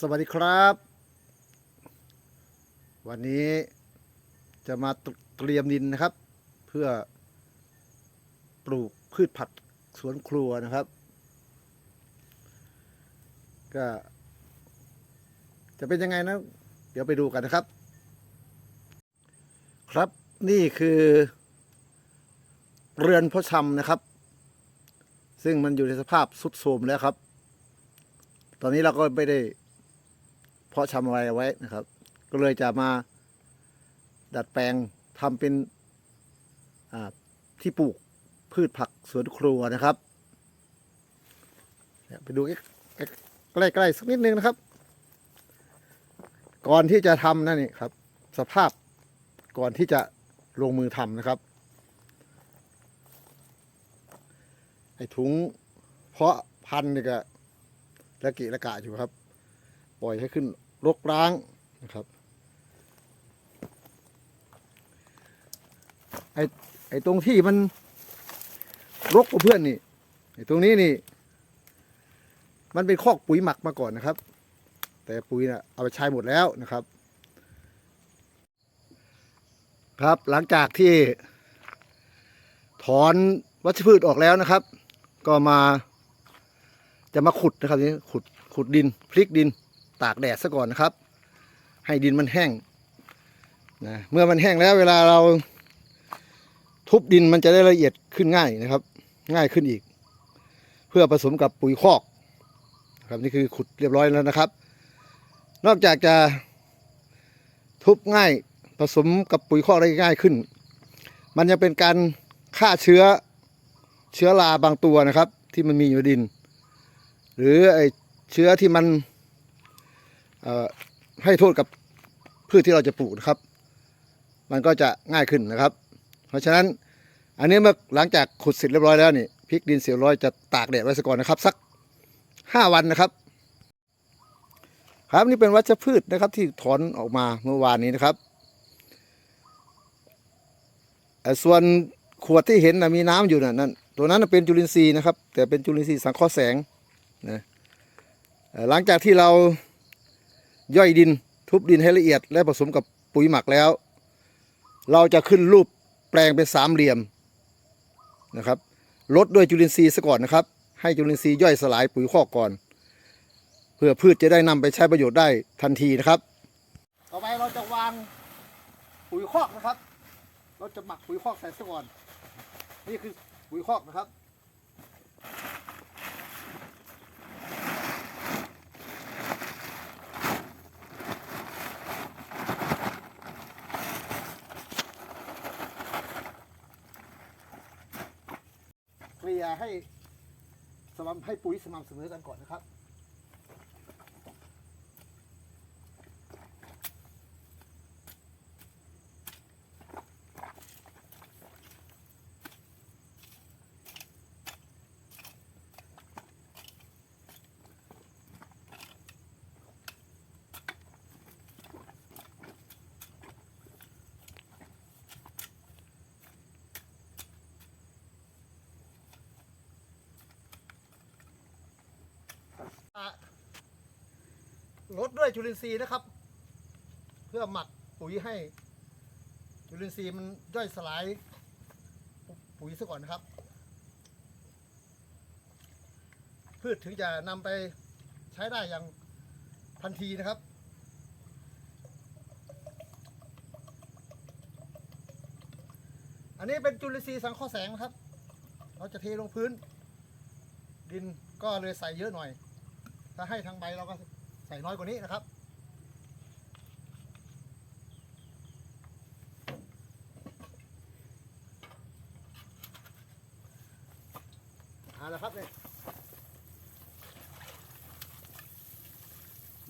สวัสดีครับ วันนี้จะมาเตรียมดินนะครับ เพื่อปลูกพืชผักสวนครัวนะครับ ก็ จะเป็นยังไงนะ เดี๋ยวไปดูกันนะครับ ครับนี่คือเรือนพ่อชำนะครับ ซึ่งมันอยู่ในสภาพสุดโทรมแล้วครับ ตอนนี้เราก็ไม่ได้ เพาะชำอะไรไว้นะครับ ก็เลยจะมาดัดแปลงทำเป็นที่ปลูกพืชผักสวนครัวนะครับไปดูใกล้ใกล้ๆสักนิดนึงนะครับ ก่อนที่จะทำนั่นนี่ครับ สภาพก่อนที่จะลงมือทำนะครับไอ้ถุงเพาะพันธุ์นี่ก็ระกิระกะอยู่ครับ ปล่อยให้ขึ้น รกร้างนะครับไอ้ไอ้ตรงที่มันรกกว่าเพื่อนนี่ไอ้ตรงนี้นี่ มันเป็นคอกปุ๋ยหมักมาก่อนนะครับ แต่ปุ๋ยนะ่ะเอาไปใช้หมดแล้วนะครับ ครับหลังจากที่ถอนวัชพืชออกแล้วนะครับ ก็มาจะมาขุดนะครับนี่ขุดขุดดินพลิกดิน ตากแดดซะก่อนนะครับ ให้ดินมันแห้งนะเมื่อมันแห้งแล้วเวลาเราทุบดินมันจะได้ละเอียดขึ้นง่ายนะครับ ง่ายขึ้นอีก เพื่อผสมกับปุ๋ยคอกครับนี่คือขุดเรียบร้อยแล้วนะครับ นอกจากจะทุบง่ายผสมกับปุ๋ยคอกได้ง่ายขึ้น มันยังเป็นการฆ่าเชื้อเชื้อราบางตัวนะครับ ที่มันมีอยู่ดิน หรือไอเชื้อที่มัน ให้โทษกับพืชที่เราจะปลูกนะครับ มันก็จะง่ายขึ้นนะครับ เพราะฉะนั้นอันนี้เมื่อหลังจากขุดเสร็จเรียบร้อยแล้วนี่พริกดินเสียร้อยจะตากแดดไว้ซะก่อนนะครับ สักห้าวันนะครับ ครับนี่เป็นวัชพืชนะครับ ที่ถอนออกมาเมื่อวานนี้นะครับส่วนขวดที่เห็นนะมีน้ำอยู่นะนั่นตัวนั้นเป็นจุลินทรีย์นะครับ แต่เป็นจุลินทรีย์สังเคราะห์แสงนะหลังจากที่เรา ย่อยดินทุบดินให้ละเอียด และผสมกับปุ๋ยหมักแล้ว เราจะขึ้นรูปแปลงเป็นสามเหลี่ยมนะครับลดด้วยจุลินทรีย์ซะก่อนนะครับ ให้จุลินทรีย์ย่อยสลายปุ๋ยคอกก่อน เพื่อพืชจะได้นำไปใช้ประโยชน์ได้ทันทีนะครับ ต่อไปเราจะวางปุ๋ยคอกนะครับ เราจะหมักปุ๋ยคอกใส่ซะก่อน นี่คือปุ๋ยคอกนะครับ เกลี่ยให้สม่ำให้ปุ๋ยสม่ำเสมอกันก่อนนะครับ ลดด้วยจุลินทรีย์นะครับ เพื่อหมักปุ๋ยให้ จุลินทรีย์มันย่อยสลาย ปุ๋ยซะก่อนนะครับ พืชถึงจะนำไปใช้ได้อย่างทันทีนะครับอันนี้เป็นจุลินทรีย์สังเคราะห์แสงนะครับ เราจะเทลงพื้น ดินก็เลยใส่เยอะหน่อย ถ้าให้ทางใบเราก็ ใส่น้อยกว่านี้นะครับ เอาละครับเนี่ย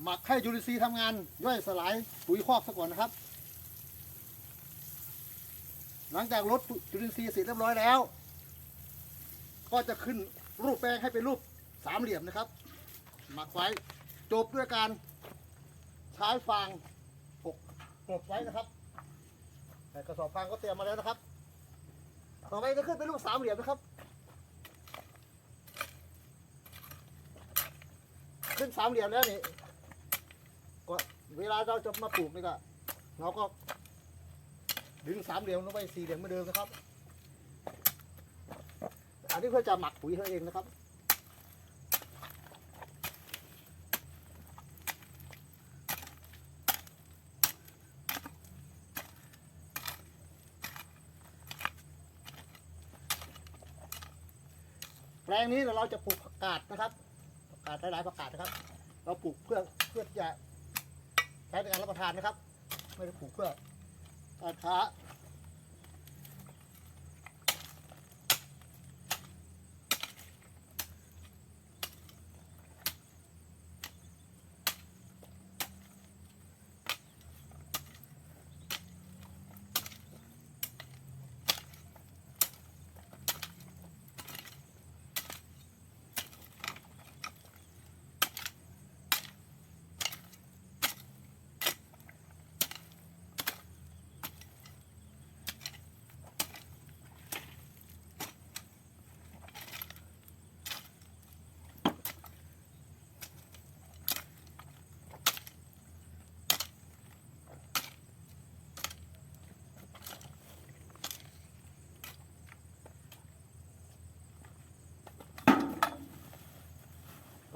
หมักให้จุลินทรีย์ทำงานย่อยสลายปุ๋ยคอกซะก่อนนะครับ หลังจากลดจุลินทรีย์เสร็จเรียบร้อยแล้ว ก็จะขึ้นรูปแปลงให้เป็นรูปสามเหลี่ยมนะครับ หมักไว้ จบด้วยการใช้ฟางปกกลบไว้นะครับแต่กระสอบฟางก็เตรียมมาแล้วนะครับ ต่อไปจะขึ้นเป็นรูปสามเหลี่ยมนะครับ ขึ้นสามเหลี่ยมแล้วนี่เวลาเราจะมาปลูกนี่ก็เราก็ดึงสามเหลี่ยมลงไปสี่เหลี่ยมเหมือนเดิมนะครับ อันนี้เพื่อจะหมักปุ๋ยให้เองนะครับ แปลงนี้เราจะปลูกผักกาดนะครับผักกาดหลายๆผักกาดนะครับ เราปลูกเพื่อเพื่อจะใช้ในการรับประทานนะครับ ไม่ได้ปลูกเพื่อการค้า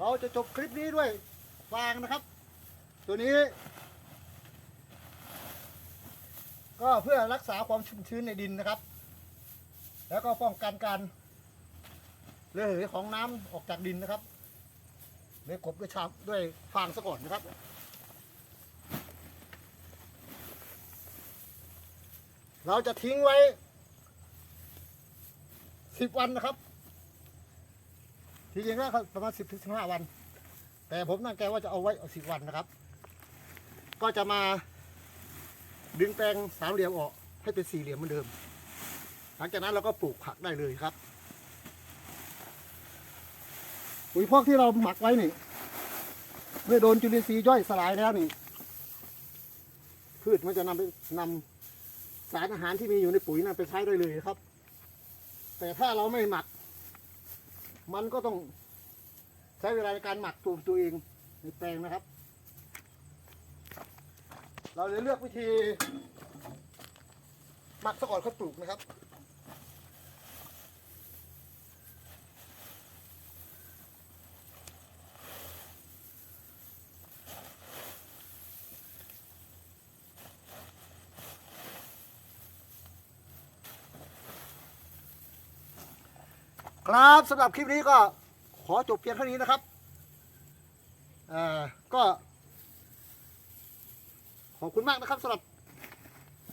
เราจะจบคลิปนี้ด้วยฟางนะครับ ตัวนี้ ก็เพื่อรักษาความชุ่มชื้นในดินนะครับ แล้วก็ป้องกันการระเหยของน้ำออกจากดินนะครับเลยกบด้วยชามด้วยฟางซะก่อนนะครับเราจะทิ้งไว้สิบวันนะครับ จริงก็ประมาณสิบถึงสิบห้าวัน แต่ผมตั้งใจว่าจะเอาไว้สิบวันนะครับ ก็จะมาดึงแปลงสามเหลี่ยมออกให้เป็นสี่เหลี่ยมเหมือนเดิม หลังจากนั้นเราก็ปลูกผักได้เลยครับปุ๋ยพอกที่เราหมักไว้นี่เมื่อโดนจุลินทรีย์ย่อยสลายแล้วนี่ พืชมันจะนำไปนำสารอาหารที่มีอยู่ในปุ๋ยนั้นไปใช้ได้เลยครับ แต่ถ้าเราไม่หมัก มันก็ต้องใช้เวลาในการหมักตัวตัวเองในแปลงนะครับ เราเลยเลือกวิธีหมักซะก่อนค่อยปลูกนะครับ ครับสำหรับคลิปนี้ก็ขอจบเพียงเท่านี้นะครับเอ่อก็ขอบคุณมากนะครับสำหรับ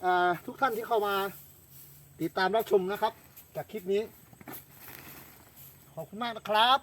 เอ่อทุกท่านที่เข้ามาติดตามรับชมนะครับ จากคลิปนี้ ขอบคุณมากนะครับ